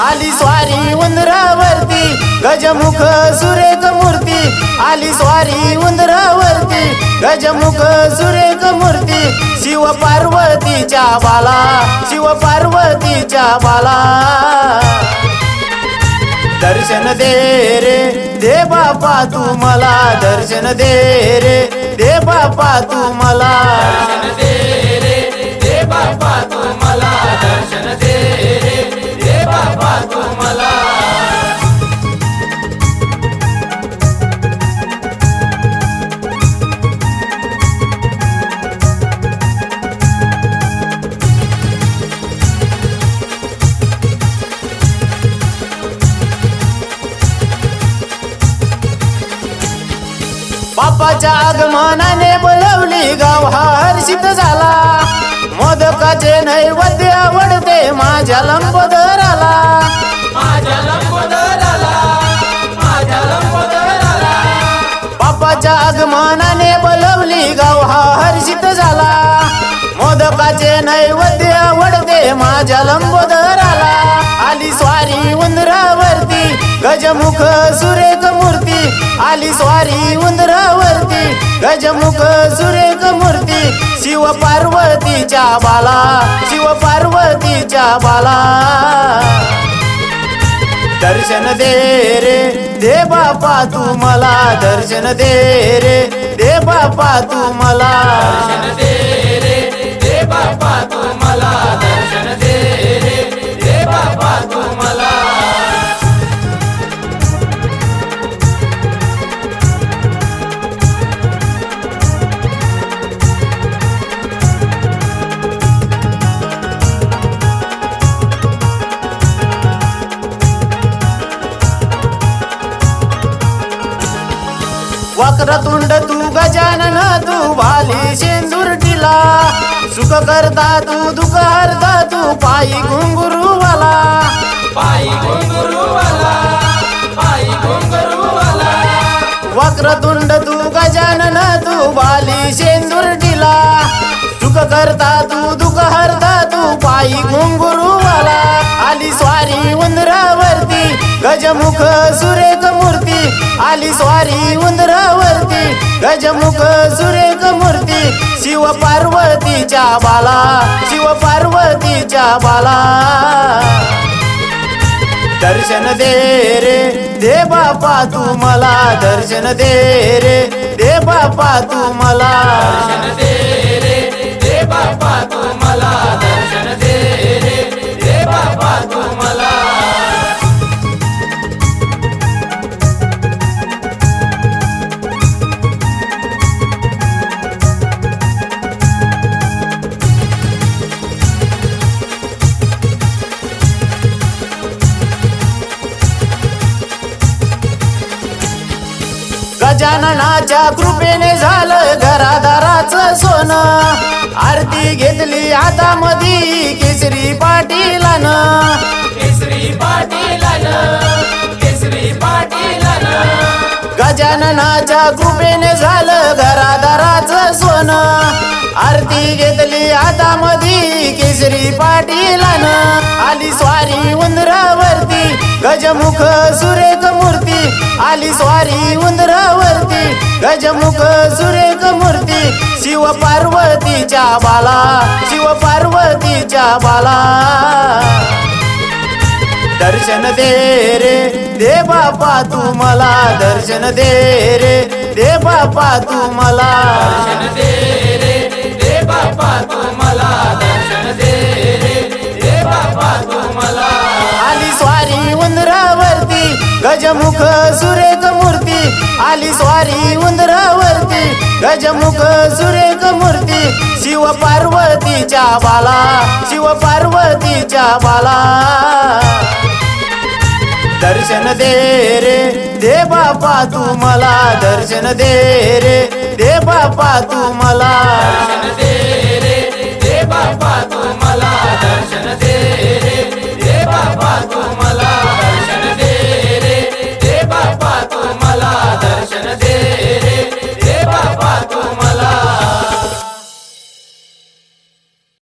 आली स्वारी उंदरावरती गजमुख सुरेख मूर्ती. आली स्वारी उंदरावरती गजमुख सुरेख मूर्ती. शिव पार्वतीच्या बाला शिव पार्वतीच्या बाला. दर्शन दे रे दे बापा तू मला. दर्शन दे रे दे बापा तू मला. दे रे दे बापा तू मला. दर्शन दे रे. बापाच्या आगमनाने बोलवली गाव हा हर्षित झाला. मोदकाचे नैवेद्य आवडते माझ्या लंबोदराला. बापाच्या आगमनाने बोलवली गाव हा हर्षित झाला. मोदकाचे नैवेद्य आवडते माझ्या लंबोदराला. आली स्वारी उंदरावरती गजमुख सुरेख मूर्ती. आली स्वारी उंदरावरती गजमुख सुरेख मूर्ती शिव पार्वतीच्या बाला शिव पार्वतीच्या बाला. दर्शन दे रे दे बापा तू मला दर्शन दे रे दे बापा तू मला. वक्रतुंड तू गजानन तू भाली शेंदूर टिला. सुख करता तू दुःख हरता तू पायी घुंगुरूवाला. पायी घुंगरूवाला पायी घुंगरूवाला. वक्रतुंड तू गजानन तू भाली शेंदूर टिला. सुख करता तू दुःख हरता तू पायी घुंगुरूवाला. आली स्वारी उंदरावरती गजमुख सुरेख मूर्ती. आली स्वारी उंदरावरती गजमुख सुरेख मूर्ती शिव पार्वतीच्या बाला शिव पार्वतीच्या बाला. दर्शन दे रे दे बापा तू मला दर्शन दे रे दे बापा तू मला. दे रे दे तू मला. गजाननाच्या कृपेने झालं घरादाराचं सोनं. आरती घेतली हातामध्ये केसरी पाटीलानं. केसरी पाटीलानं केसरी पाटीलानं. गजाननाच्या कृपेने झालं घरादाराचं सोनं. आरती घेतली हातामध्ये केसरी पाटीलानं. आली स्वारी उंदरावरती गजमुख सुरेख गजमुख सुरेख मूर्ती शिव पार्वतीच्या बाला शिव पार्वतीच्या बाला. दर्शन दे रे दे बापा तू मला दर्शन दे रे दे बापा तू मला. गजमुख सुरेख मूर्ती शिव पार्वतीच्या बाला शिव पार्वतीच्या बाला. दर्शन दे रे दे बापा तू मला दर्शन दे रे दे बापा तू